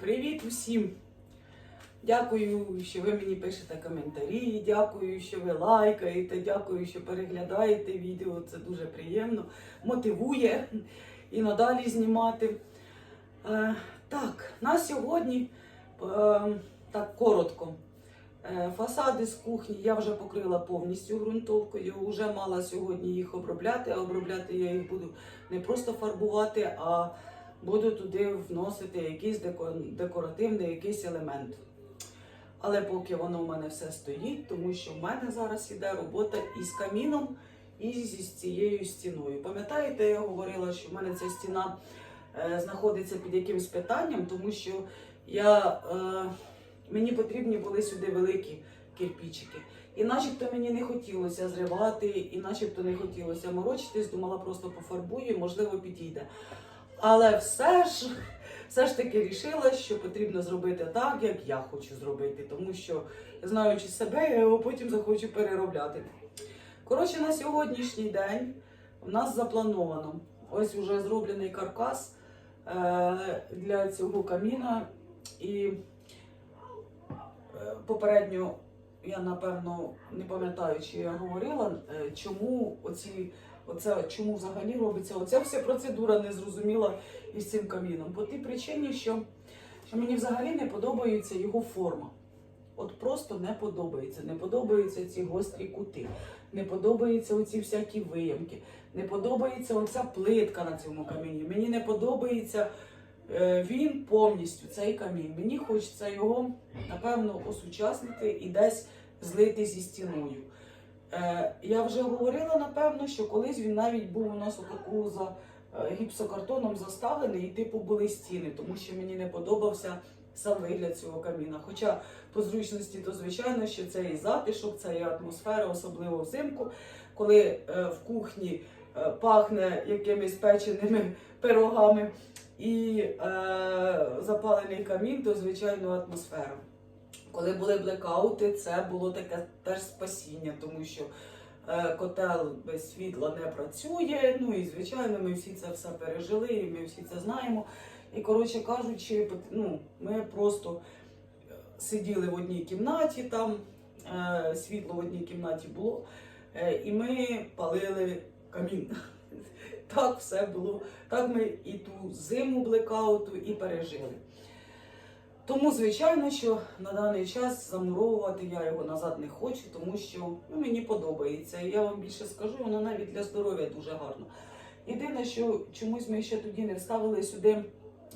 Привіт усім! Дякую, що ви мені пишете коментарі, дякую, що ви лайкаєте, дякую, що переглядаєте відео. Це дуже приємно, мотивує і надалі знімати. Е, так, на сьогодні е, так коротко. Е, Фасади з кухні я вже покрила повністю ґрунтовкою. Вже мала сьогодні їх обробляти. А обробляти я їх буду не просто фарбувати, а буду туди вносити якийсь деко- декоративний якийсь елемент. Але поки воно в мене все стоїть, тому що в мене зараз іде робота із каміном і зі цією стіною. Пам'ятаєте, я говорила, що в мене ця стіна е, знаходиться під якимось питанням, тому що я, е, мені потрібні були сюди великі кирпічики. І начебто мені не хотілося зривати, і начебто не хотілося морочитись, думала, просто пофарбую, можливо, підійде. Але все ж, все ж таки рішила, що потрібно зробити так, як я хочу зробити, тому що, знаючи себе, я його потім захочу переробляти. Коротше, на сьогоднішній день у нас заплановано ось уже зроблений каркас е, для цього каміна. І е, попередньо я напевно не пам'ятаю, чи я говорила, е, чому оці, оце, чому взагалі робиться оця вся процедура незрозуміла із цим каміном. По тій причині, що, що мені взагалі не подобається його форма. От просто не подобається. Не подобаються ці гострі кути, не подобаються оці всякі виямки, не подобається оця плитка на цьому каміні. Мені не подобається е, він повністю, цей камін. Мені хочеться його, напевно, осучаснити і десь злити зі стіною. Е, я вже говорила, напевно, що колись він навіть був у нас отаку за е, гіпсокартоном заставлений, і типу були стіни, тому що мені не подобався сам вигляд цього каміна. Хоча по зручності, то звичайно, що це і затишок, це і атмосфера, особливо взимку, коли е, в кухні пахне якимись печеними пирогами і запалений камін, то звичайно атмосфера. Коли були блекаути, це було таке теж спасіння, тому що е, котел без світла не працює. Ну і звичайно, ми всі це все пережили, і ми всі це знаємо. І коротше кажучи, ну, ми просто е, сиділи в одній кімнаті, там е, світло в одній кімнаті було, і ми палили камін. Так все було. Так ми і ту зиму блекауту і пережили. Тому, звичайно, що на даний час замуровувати я його назад не хочу, тому що ну, мені подобається. Я вам більше скажу, воно навіть для здоров'я дуже гарно. Єдине, що чомусь ми ще тоді не вставили сюди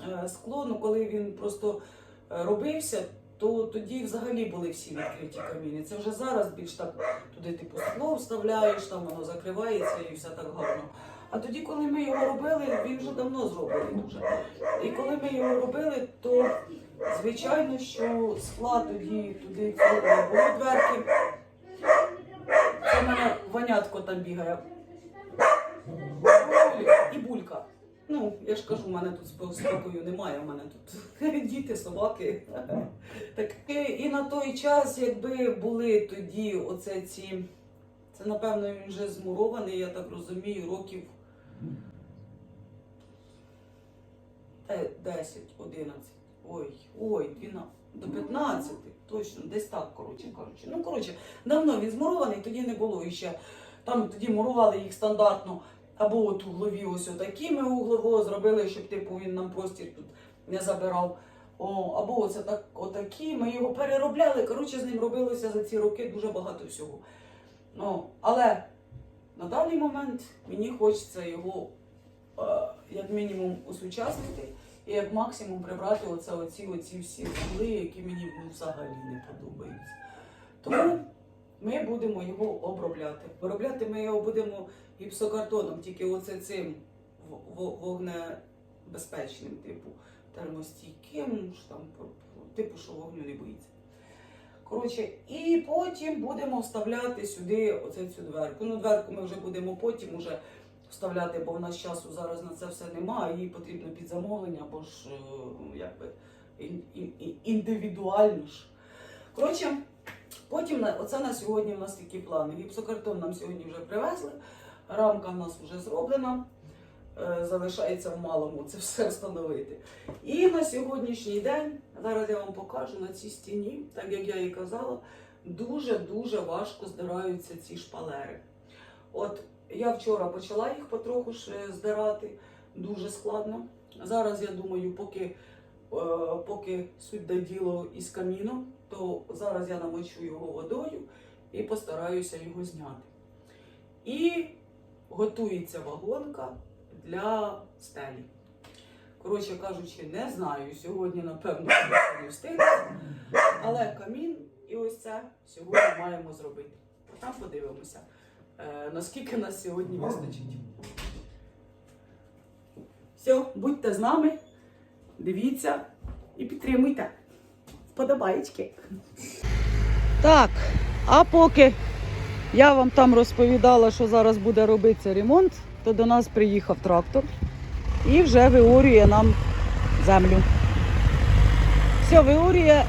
е, скло, ну коли він просто е, робився, то тоді взагалі були всі відкриті каміни. Це вже зараз більш так туди типу скло вставляєш, там воно закривається і все так гарно. А тоді, коли ми його робили, він вже давно зроблений дуже. І коли ми його робили, то звичайно, що скла тоді туди було дверки. Це в мене ванятко там бігає. І булька. Ну, я ж кажу, в мене тут спокою немає, у мене тут діти, собаки. Так, і, і на той час, якби були тоді оце ці. Це, напевно, він вже змурований, я так розумію, років е, 10, 11, ой, ой, 12, до 15, точно, десь так, коротше кажучи. Ну, коротше, давно він змурований, тоді не було іще. Там тоді мурували їх стандартно, або от углові ось отакі ми углово зробили, щоб типу він нам простір тут не забирав. О, або оце так, отакі, ми його переробляли. Коротше, з ним робилося за ці роки дуже багато всього. Ну, але на даний момент мені хочеться його е, як мінімум осучаснити і як максимум прибрати оце, оці, оці всі вугли, які мені ну, взагалі не подобаються. Тому ми будемо його обробляти. Обробляти ми його будемо гіпсокартоном, тільки оце цим вогнебезпечним, типу термостійким, що там, типу, що вогню не боїться. Коротше, і потім будемо вставляти сюди оце цю дверку. Ну, дверку ми вже будемо потім уже вставляти, бо в нас часу зараз на це все немає. Їй потрібно під замовлення, бо ж е, якби ін- ін- ін- індивідуально ж. Коротше, потім оце на сьогодні у нас такі плани. Гіпсокартон нам сьогодні вже привезли, рамка в нас вже зроблена. е, залишається в малому це все встановити. І на сьогоднішній день, зараз я вам покажу на цій стіні, так як я і казала, дуже-дуже важко здираються ці шпалери. От я вчора почала їх потроху е, здирати, дуже складно. Зараз я думаю, поки, е, поки суть до діло із каміном, то зараз я намочу його водою і постараюся його зняти. І готується вагонка для стелі. Коротше кажучи, не знаю. Сьогодні, напевно, не встигну. Але камін і ось це сьогодні маємо зробити. Там подивимося, е, наскільки нас сьогодні вистачить. Все, будьте з нами, дивіться і підтримуйте. Вподобаєчки. Так, а поки я вам там розповідала, що зараз буде робитися ремонт, то до нас приїхав трактор і вже виорює нам землю. Все, виорює,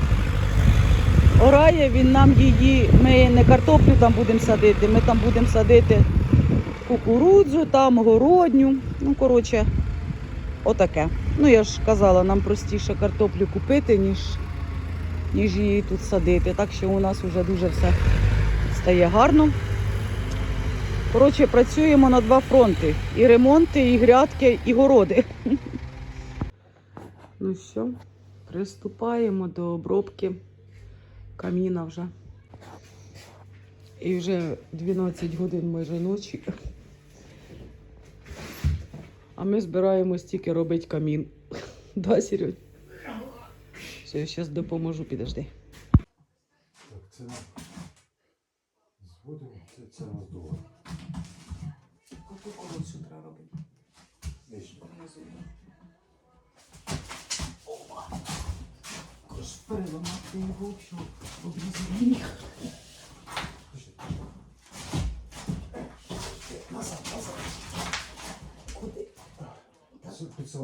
орає він нам її. Ми не картоплю там будемо садити, ми там будемо садити кукурудзу, там городню. Ну, коротше, отаке. Ну, я ж казала, нам простіше картоплю купити, ніж, ніж її тут садити. Так що у нас вже дуже все стає гарно. Коротше, працюємо на два фронти. І ремонти, і грядки, і городи. Ну що, приступаємо до обробки каміна вже. І вже 12 годин майже ночі. А ми збираємось тільки робити камін. Да, Серег? Все, я зараз допоможу, підожди. Переламати його, щоб обрізати їх. Назад, назад. Куди? Це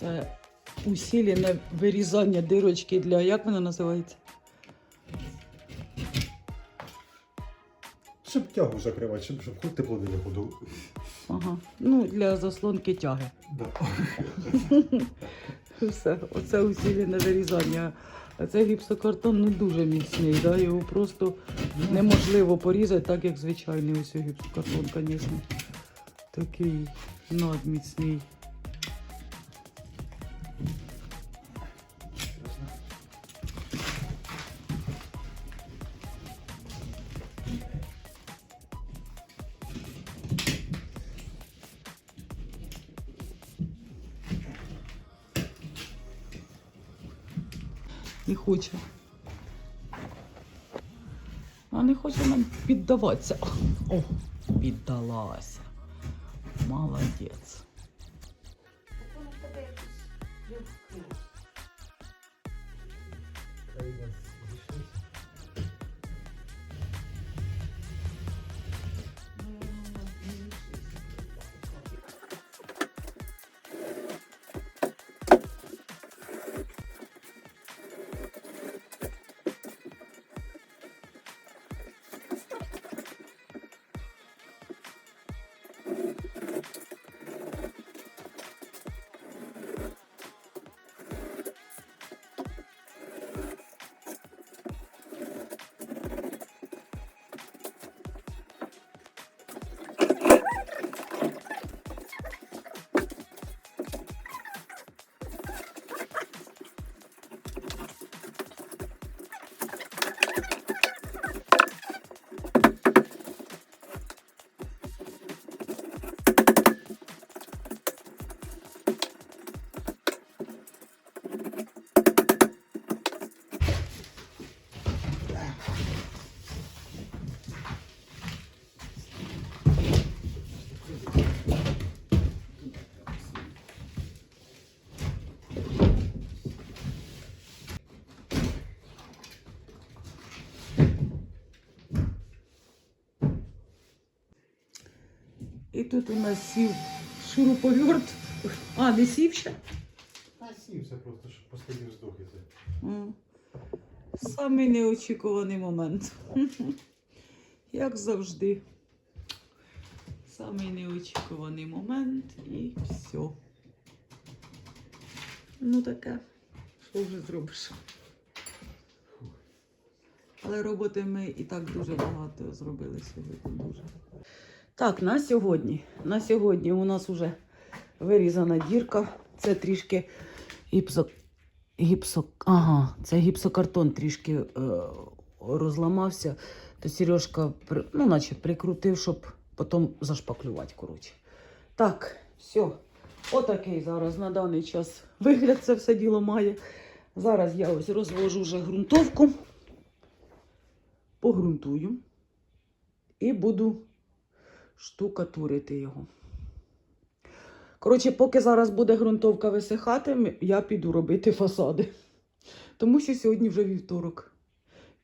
Це усілене вирізання дирочки для. Як вона називається? Щоб тягу закривати, щоб, щоб хоч тепло не виходило. Ага. Ну, для заслонки тяги. Да. Все, оце усілене вирізання. А це гіпсокартон не дуже міцний, да? його просто неможливо порізати, так як звичайний ось гіпсокартон, звісно. Такий надміцний. Не хоче. Вона не хоче нам піддаватися. О, піддалася. Молодець. Тут у нас сів шуруповерт. А, не сів ще? Та сівся просто, щоб постійно здохити. М. Самий неочікуваний момент. Як завжди. Самий неочікуваний момент і все. Ну таке. Що вже зробиш? Але роботи ми і так дуже багато зробили сьогодні. Дуже. Так, на сьогодні. На сьогодні у нас вже вирізана дірка. Це трішки гіпсо... гіпсо... Ага, це гіпсокартон трішки е... розламався. То Сережка ну, наче прикрутив, щоб потім зашпаклювати. Коротше. Так, все. Отакий зараз на даний час вигляд це все діло має. Зараз я ось розвожу вже ґрунтовку, погрунтую і буду штукатурити його. Коротше, поки зараз буде ґрунтовка висихати, я піду робити фасади. Тому що сьогодні вже вівторок.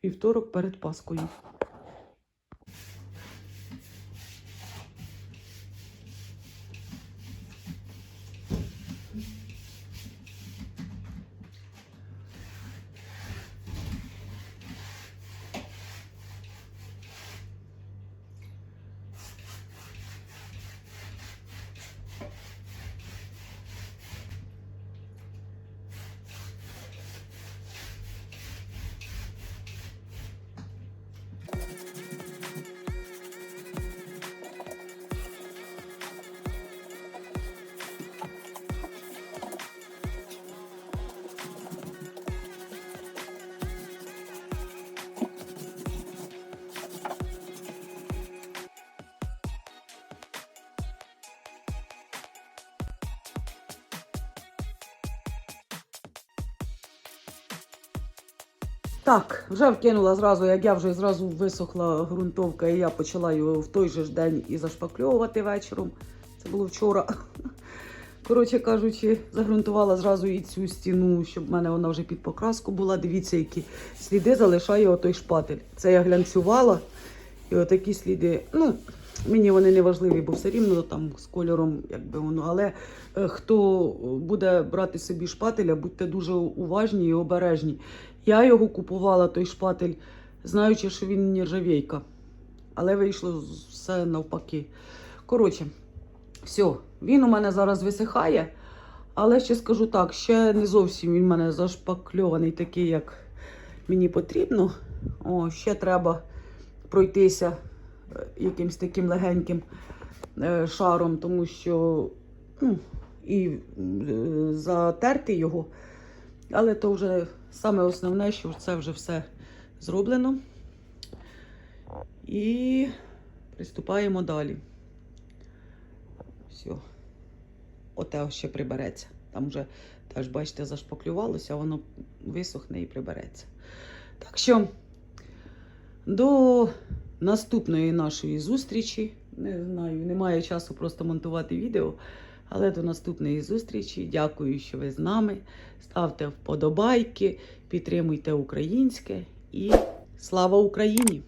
Вівторок перед Паскою. Так, вже вкинула зразу, як я вже зразу висохла ґрунтовка, і я почала його в той же ж день і зашпакльовувати вечором. Це було вчора. Коротше кажучи, загрунтувала зразу і цю стіну, щоб в мене вона вже під покраску була. Дивіться, які сліди залишає отой шпатель. Це я глянцювала. І отакі сліди. Ну, мені вони не важливі, бо все рівно там з кольором, якби воно. Але е, хто буде брати собі шпателя, будьте дуже уважні і обережні. Я його купувала, той шпатель, знаючи, що він нержавійка. Але вийшло все навпаки. Коротше, все, він у мене зараз висихає. Але ще скажу так, ще не зовсім він у мене зашпакльований такий, як мені потрібно. О, ще треба пройтися е, якимсь таким легеньким е, шаром, тому що ну, і е, затерти його. Але то вже саме основне, що це вже все зроблено. І приступаємо далі. Все. Оте ще прибереться. Там вже теж, бачите, зашпаклювалося, воно висохне і прибереться. Так що до наступної нашої зустрічі. Не знаю, немає часу просто монтувати відео. Але до наступної зустрічі. Дякую, що ви з нами. Ставте вподобайки, підтримуйте українське і слава Україні!